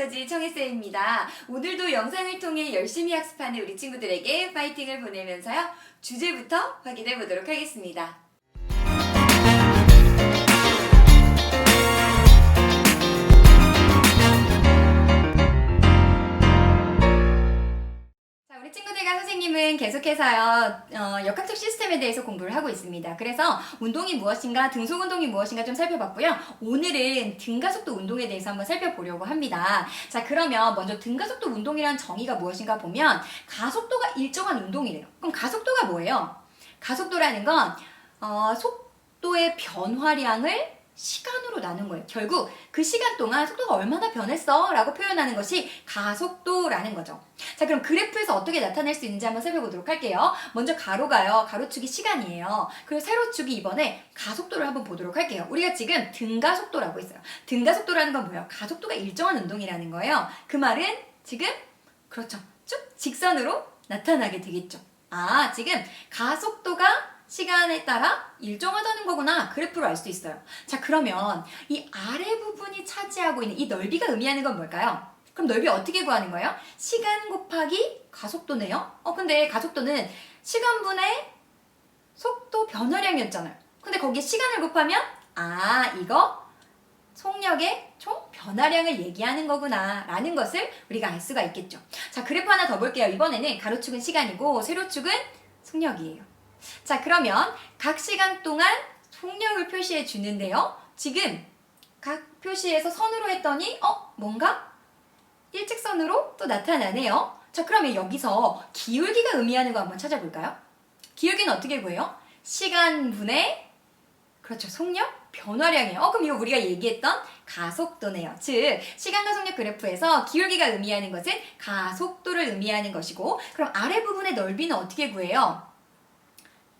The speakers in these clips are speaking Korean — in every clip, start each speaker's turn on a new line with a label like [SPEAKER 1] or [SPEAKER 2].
[SPEAKER 1] 에너지 청혜쌤입니다. 오늘도 영상을 통해 열심히 학습하는 우리 친구들에게 파이팅을 보내면서요. 주제부터 확인해 보도록 하겠습니다. 계속해서요, 어, 역학적 시스템에 대해서 공부를 하고 있습니다. 그래서 운동이 무엇인가, 등속 운동이 무엇인가 좀 살펴봤고요. 오늘은 등가속도 운동에 대해서 한번 살펴보려고 합니다. 자, 그러면 먼저 등가속도 운동이란 정의가 무엇인가 보면, 가속도가 일정한 운동이래요. 그럼 가속도가 뭐예요? 가속도라는 건, 어, 속도의 변화량을 시간으로 나눈 거예요. 결국 그 시간 동안 속도가 얼마나 변했어? 라고 표현하는 것이 가속도라는 거죠. 자, 그럼 그래프에서 어떻게 나타낼 수 있는지 한번 살펴보도록 할게요. 먼저 가로가요. 가로축이 시간이에요. 그리고 세로축이 이번에 가속도를 한번 보도록 할게요. 우리가 지금 등가속도라고 했어요. 등가속도라는 건 뭐예요? 가속도가 일정한 운동이라는 거예요. 그 말은 지금 그렇죠. 쭉 직선으로 나타나게 되겠죠. 아, 지금 가속도가 시간에 따라 일정하다는 거구나. 그래프로 알 수 있어요. 자, 그러면 이 아래 부분이 차지하고 있는 이 넓이가 의미하는 건 뭘까요? 그럼 넓이 어떻게 구하는 거예요? 시간 곱하기 가속도네요. 어, 근데 가속도는 시간분의 속도 변화량이었잖아요. 근데 거기에 시간을 곱하면 아, 이거 속력의 총 변화량을 얘기하는 거구나 라는 것을 우리가 알 수가 있겠죠. 자, 그래프 하나 더 볼게요. 이번에는 가로축은 시간이고 세로축은 속력이에요. 자, 그러면 각 시간 동안 속력을 표시해 주는데요. 지금 각 표시에서 선으로 했더니 어, 뭔가 일직선으로 또 나타나네요. 자, 그러면 여기서 기울기가 의미하는 거 한번 찾아볼까요? 기울기는 어떻게 구해요? 시간분의 그렇죠. 속력 변화량이에요. 어, 그럼 이거 우리가 얘기했던 가속도네요. 즉, 시간과 속력 그래프에서 기울기가 의미하는 것은 가속도를 의미하는 것이고, 그럼 아래 부분의 넓이는 어떻게 구해요?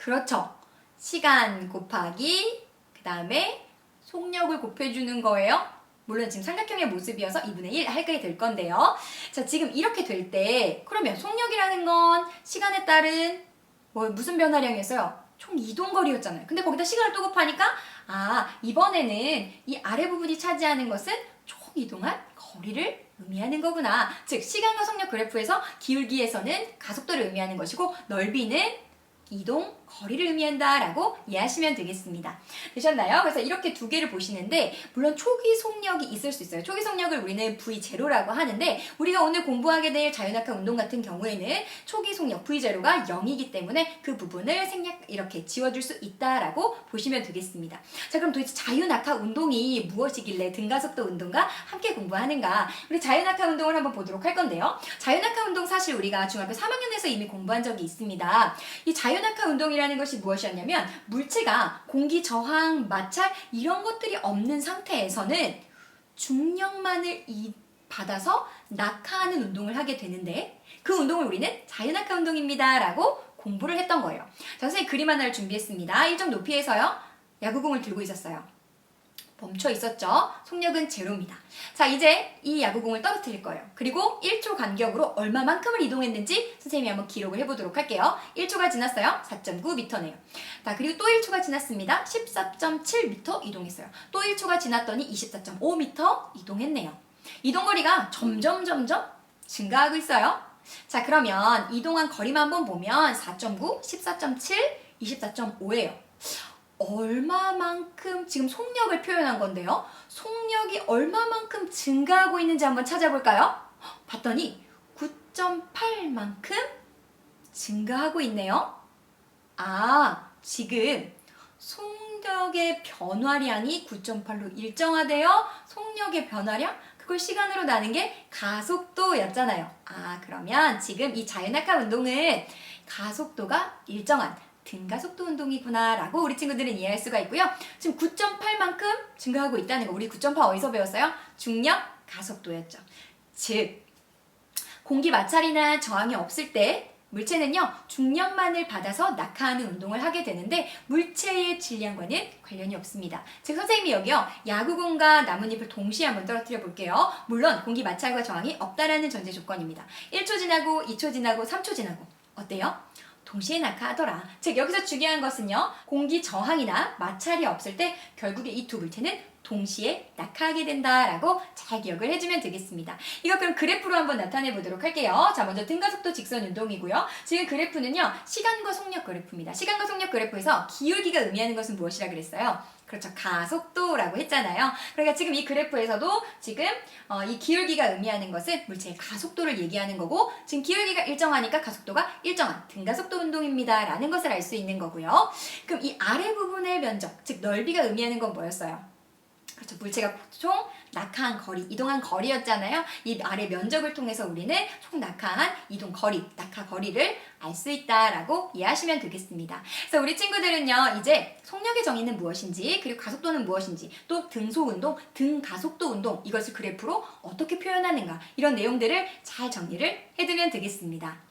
[SPEAKER 1] 그렇죠. 시간 곱하기, 그 다음에 속력을 곱해주는 거예요. 물론 지금 삼각형의 모습이어서 2분의 1 하게 될 건데요. 자, 지금 이렇게 될 때, 그러면 속력이라는 건 시간에 따른 뭐 무슨 변화량이었어요? 총 이동거리였잖아요. 근데 거기다 시간을 또 곱하니까, 아, 이번에는 이 아래 부분이 차지하는 것은 총 이동한 거리를 의미하는 거구나. 즉, 시간과 속력 그래프에서 기울기에서는 가속도를 의미하는 것이고, 넓이는 이동 거리를 의미한다라고 이해하시면 되겠습니다. 되셨나요? 그래서 이렇게 두 개를 보시는데 물론 초기 속력이 있을 수 있어요. 초기 속력을 우리는 V0라고 하는데 우리가 오늘 공부하게 될 자연학과 운동 같은 경우에는 초기 속력 V0가 0이기 때문에 그 부분을 생략 이렇게 지워줄 수 있다라고 보시면 되겠습니다. 자 그럼 도대체 자연학과 운동이 무엇이길래 등가속도 운동과 함께 공부하는가? 우리 자연학과 운동을 한번 보도록 할 건데요. 자연학과 운동 사실 우리가 중학교 3학년에서 이미 공부한 적이 있습니다. 이 자연학과 운동이 라는 것이 무엇이었냐면 물체가 공기 저항, 마찰 이런 것들이 없는 상태에서는 중력만을 이 받아서 낙하하는 운동을 하게 되는데 그 운동을 우리는 자연학과 운동입니다 라고 공부를 했던 거예요. 자, 선생님 그림 하나를 준비했습니다. 일정 높이에서요. 야구공을 들고 있었어요. 멈춰 있었죠. 속력은 제로입니다. 자, 이제 이 야구공을 떨어뜨릴 거예요. 그리고 1초 간격으로 얼마만큼을 이동했는지 선생님이 한번 기록을 해보도록 할게요. 1초가 지났어요. 4.9m네요. 자, 그리고 또 1초가 지났습니다. 14.7m 이동했어요. 또 1초가 지났더니 24.5m 이동했네요. 이동거리가 점점 점점 증가하고 있어요. 자, 그러면 이동한 거리만 한번 보면 4.9, 14.7, 24.5예요. 얼마만큼 지금 속력을 표현한 건데요. 속력이 얼마만큼 증가하고 있는지 한번 찾아볼까요? 봤더니 9.8만큼 증가하고 있네요. 아, 지금 속력의 변화량이 9.8로 일정하대요. 속력의 변화량? 그걸 시간으로 나는 게 가속도였잖아요. 아, 그러면 지금 이 자연학과 운동은 가속도가 일정한 등가속도 운동이구나 라고 우리 친구들은 이해할 수가 있고요. 지금 9.8만큼 증가하고 있다는 거. 우리 9.8 어디서 배웠어요? 중력 가속도였죠. 즉 공기 마찰이나 저항이 없을 때 물체는요 중력만을 받아서 낙하하는 운동을 하게 되는데 물체의 질량과는 관련이 없습니다. 즉 선생님이 여기요 야구공과 나뭇잎을 동시에 한번 떨어뜨려 볼게요. 물론 공기 마찰과 저항이 없다라는 전제 조건입니다. 1초 지나고 2초 지나고 3초 지나고 어때요? 동시에 낙하하더라. 즉 여기서 중요한 것은요. 공기 저항이나 마찰이 없을 때 결국에 이 두 물체는 동시에 낙하하게 된다라고 잘 기억을 해주면 되겠습니다. 이거 그럼 그래프로 한번 나타내 보도록 할게요. 자, 먼저 등가 속도 직선 운동이고요. 지금 그래프는요, 시간과 속력 그래프입니다. 시간과 속력 그래프에서 기울기가 의미하는 것은 무엇이라 그랬어요? 그렇죠. 가속도라고 했잖아요. 그러니까 지금 이 그래프에서도 지금 어, 이 기울기가 의미하는 것은 물체의 가속도를 얘기하는 거고 지금 기울기가 일정하니까 가속도가 일정한 등가속도 운동입니다. 라는 것을 알 수 있는 거고요. 그럼 이 아래 부분의 면적, 즉 넓이가 의미하는 건 뭐였어요? 그렇죠. 물체가 총 낙하한 거리, 이동한 거리였잖아요. 이 아래 면적을 통해서 우리는 총 낙하한 이동 거리, 낙하 거리를 알 수 있다라고 이해하시면 되겠습니다. 그래서 우리 친구들은요, 이제 속력의 정의는 무엇인지, 그리고 가속도는 무엇인지, 또 등속 운동, 등 가속도 운동, 이것을 그래프로 어떻게 표현하는가, 이런 내용들을 잘 정리를 해두면 되겠습니다.